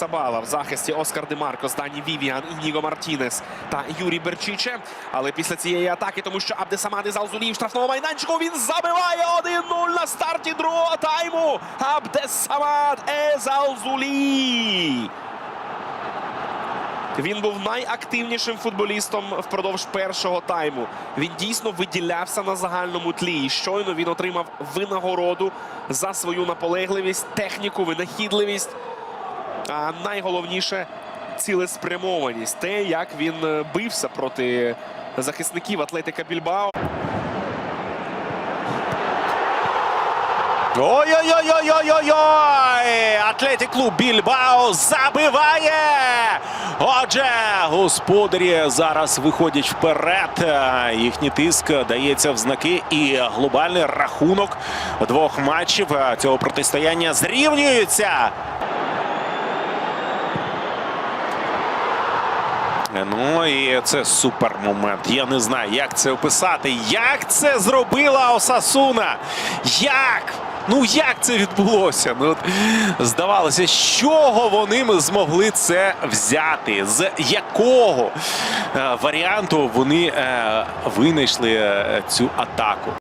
Сабала в захисті Оскар Демаркос, Дані Вівіан, Ініго Мартінес та Юрій Берчиче. Але після цієї атаки, тому що Абдесамад із Алзулі в штрафному майданчику, він забиває 1-0 на старті другого тайму. Абдесамад із Алзулі. Він був найактивнішим футболістом впродовж першого тайму. Він дійсно виділявся на загальному тлі. І щойно він отримав винагороду за свою наполегливість, техніку, винахідливість. А найголовніше цілеспрямованість. Те, як він е, бився проти захисників Атлетика Більбао. Ой-ой-ой-ой-ой-ой! Атлетик клуб Більбао забиває. Отже, господарі зараз виходять вперед. Їхній тиск дається в знаки, і глобальний рахунок двох матчів цього протистояння зрівнюється. Ну і це супер момент. Я не знаю, як це описати. Як це зробила Осасуна? Як? Ну як це відбулося? Ну здавалося, з чого вони змогли це взяти? З якого е, варіанту вони е, винайшли е, цю атаку?